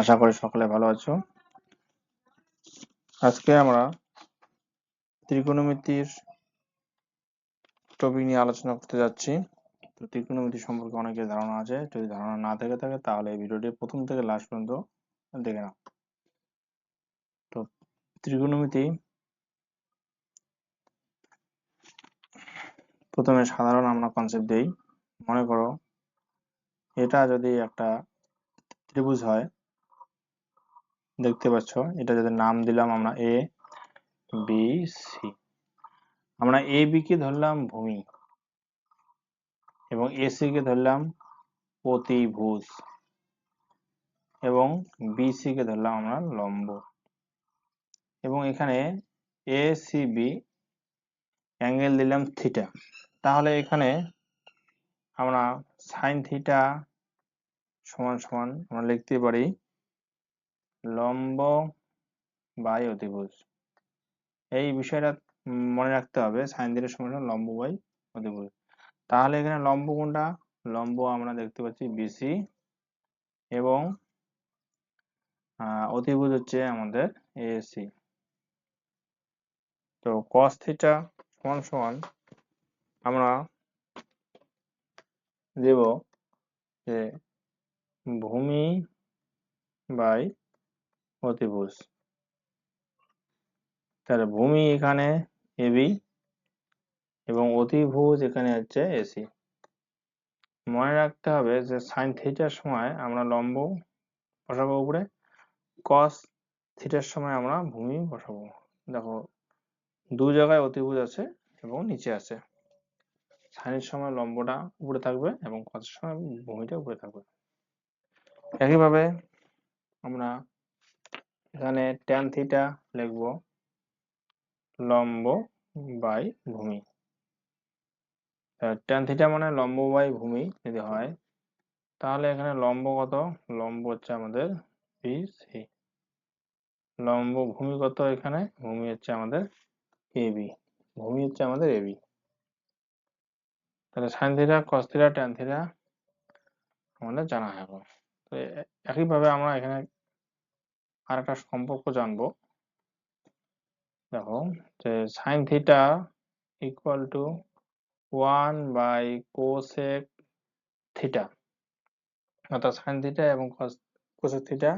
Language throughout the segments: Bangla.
আশা করি সকলে ভালো আছো। আজকে আমরা ত্রিকোণমিতির টপিক নিয়ে আলোচনা করতে যাচ্ছি। তো ত্রিকোণমিতি সম্পর্কে অনেকের ধারণা আছে। যদি ধারণা না থেকে থাকে, তাহলে এই ভিডিওটি প্রথম থেকে লাস্ট পর্যন্ত দেখে নাও। তো ত্রিকোণমিতি প্রথমে সাধারণ আমরা কনসেপ্ট দেই। মনে করো, এটা যদি একটা ত্রিভুজ হয় দেখতে পাচ্ছ, এটা যদি নাম দিলাম আমরা এ বি সি আমরা এ বি কে ধরলাম ভূমি এবং এসি কে ধরলাম প্রতিভুজ এবং বিসি কে ধরলাম আমরা লম্ব। এবং এখানে এ সি বি অ্যাঙ্গেল দিলাম থিটা। তাহলে এখানে আমরা সাইন থিটা সমান সমান আমরা লিখতে পারি লম্ব বাই অতিভুজ। এই বিষয়টা মনে রাখতে হবে, সাইন থিটার সমান লম্ব বাই অতিভুজ। তাহলে এখানে লম্ব কোনটা? লম্ব আমরা দেখতে পাচ্ছি বিসি এবং অতিভুজ হচ্ছে আমাদের এসি তো কস থিটা সমান সমান? আমরা দেব যে ভূমি বাই অতিভুজ। তাহলে ভূমি এখানে এবি এবং অতিভুজ এখানে হচ্ছে এসি মনে রাখতে হবে যে সাইন থিটার সময় আমরা লম্ব বসাবো উপরে কস থিটার সময় আমরা ভূমি বসাবো। দেখো, দু জায়গায় অতিভুজ আছে এবং নিচে আছে। সাইনের সময় লম্বটা উপরে থাকবে এবং কসের সময় ভূমিটা উপরে থাকবে। একইভাবে আমরা এখানে ট্যান থিটা লিখব লম্ব বাই ভূমি। ট্যান থিটা মানে লম্ব বাই ভূমি যদি হয়, তাহলে এখানে লম্ব কত? লম্ব হচ্ছে আমাদের বি সি লম্ব ভূমি কত এখানে? ভূমি হচ্ছে আমাদের এবি ভূমি হচ্ছে আমাদের এবি তাহলে sine theta cos theta tan theta আমাদের জানা হবে তো একইভাবে আমরা এখানে আর একটা সম্পর্ক জানব। দেখো যে sine theta equal to one by cosec theta অর্থাৎ সাইন থিটা এবং কোসেক থিটা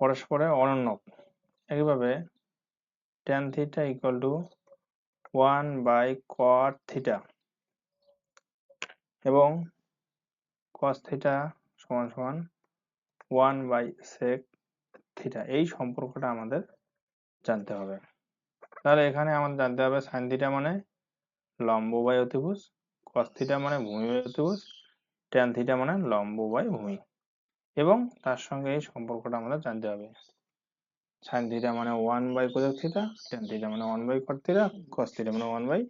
পরস্পরে অনন্য। একইভাবে tan theta equal to one by cot theta এবং কস থিটা সমান সমান ওয়ান বাই সেক থিটা এই সম্পর্কটা আমাদের জানতে হবে। তাহলে এখানে আমাদের জানতে হবে সাইন থিটা মানে লম্ব বাই অতিভুজ কস থিটা মানে ভূমি বাই অতিভুজ ট্যান থিটা মানে লম্ব বাই ভূমি। এবং তার সঙ্গে এই সম্পর্কটা আমাদের জানতে হবে। সাইন থিটা মানে one by cosec theta tan theta মানে one by cot theta cos theta মানে ওয়ান বাই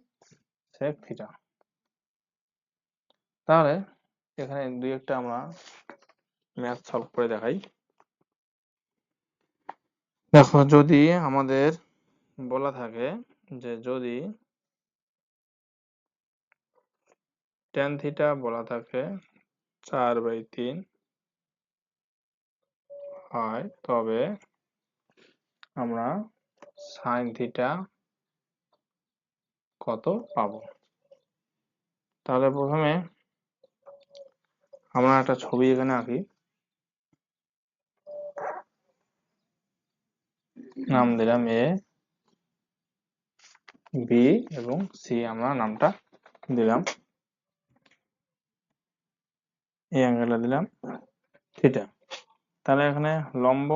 সেক থিটা তাহলে এখানে দুই একটা আমরা ম্যাথ সলভ করে দেখাই। দেখো, যদি আমাদের বলা থাকে যে যদি টেন থিটা বলা থাকে চার বাই তিন হয়, তবে আমরা সাইন থিটা কত পাবো? তাহলে প্রথমে আমরা একটা ছবি এখানে আঁকি। নাম দিলাম এ, বি এবং সি আমরা নামটা দিলাম। এই অ্যাঙ্গেলটা দিলাম থিটা তাহলে এখানে লম্ব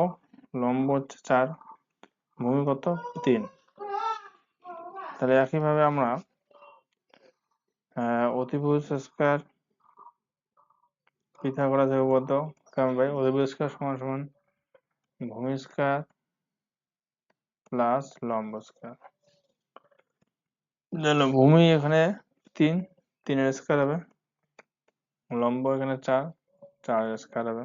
লম্ব হচ্ছে চার, ভূমি কত? তিন। তাহলে একইভাবে আমরা অতিভুজ স্কোয়ার পিথাগোরাস উপপাদ্য কেমন ভাই অতিভুজ স্কোয়ার সমান সমান ভূমি স্কোয়ার প্লাস লম্ব স্কোয়ার ভূমি এখানে তিন, তিনের স্কোয়ার হবে। লম্ব এখানে চার চার স্কোয়ার হবে।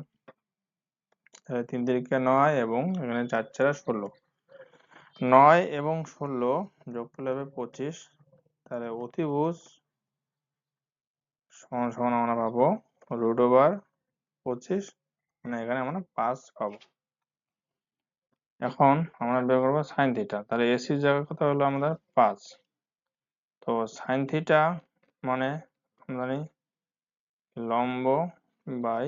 তিন তিরিকে নয় এবং এখানে চার চার ষোলো। নয় এবং ষোলো যোগ করলে হবে পঁচিশ। তাহলে অতিভুজ সমান সমান আমরা পাবো রুট ওভার পঁচিশ। মানে এখানে আমরা পাঁচ পাবো। এখন আমরা বের করব সাইন থিটা তাহলে এসির জায়গা কত হলো আমাদের পাঁচ। তো সাইন থিটা মানে আমরা লম্ব বাই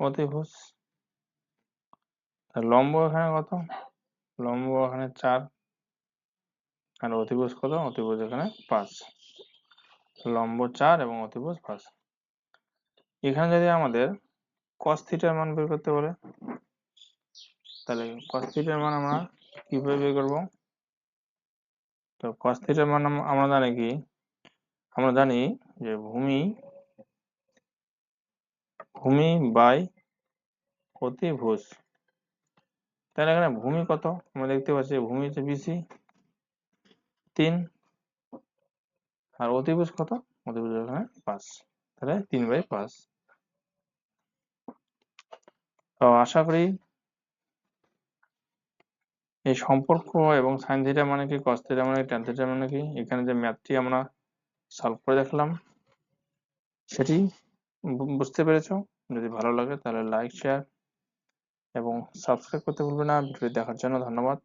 অতিভুজ। লম্ব এখানে কত? লম্ব এখানে চার, আর অতিভুজ কত? অতিভুজ এখানে পাঁচ। লম্ব চার এবং অতিভুজ পাঁচ। এখানে যদি আমাদের cos থিটার মান বের করতে বলে তাহলে cos মান আমরা কীভাবে বের করব? তো cos মান আমরা জানি কি? আমরা জানি যে ভূমি ভূমি বাই অতিভুজ তাহলে এখানে ভূমি কত? আমরা দেখতে পাচ্ছি ভূমি হচ্ছে বিসি তিন, আর অতিভুজ কত? অতিভুজ এখানে পাঁচ। তাহলে তিন বাই পাঁচ। তো আশা করি এই সম্পর্ক এবং সাইন থিটা মানে কি? কস থিটা মানে ট্যান থিটা মানে কি? এখানে যে ম্যাথটি আমরা সলভ করে দেখলাম, সেটি বুঝতে পেরেছ? যদি ভালো লাগে তাহলে লাইক শেয়ার এবং সাবস্ক্রাইব করতে ভুলবে না। ভিডিও দেখার জন্য ধন্যবাদ।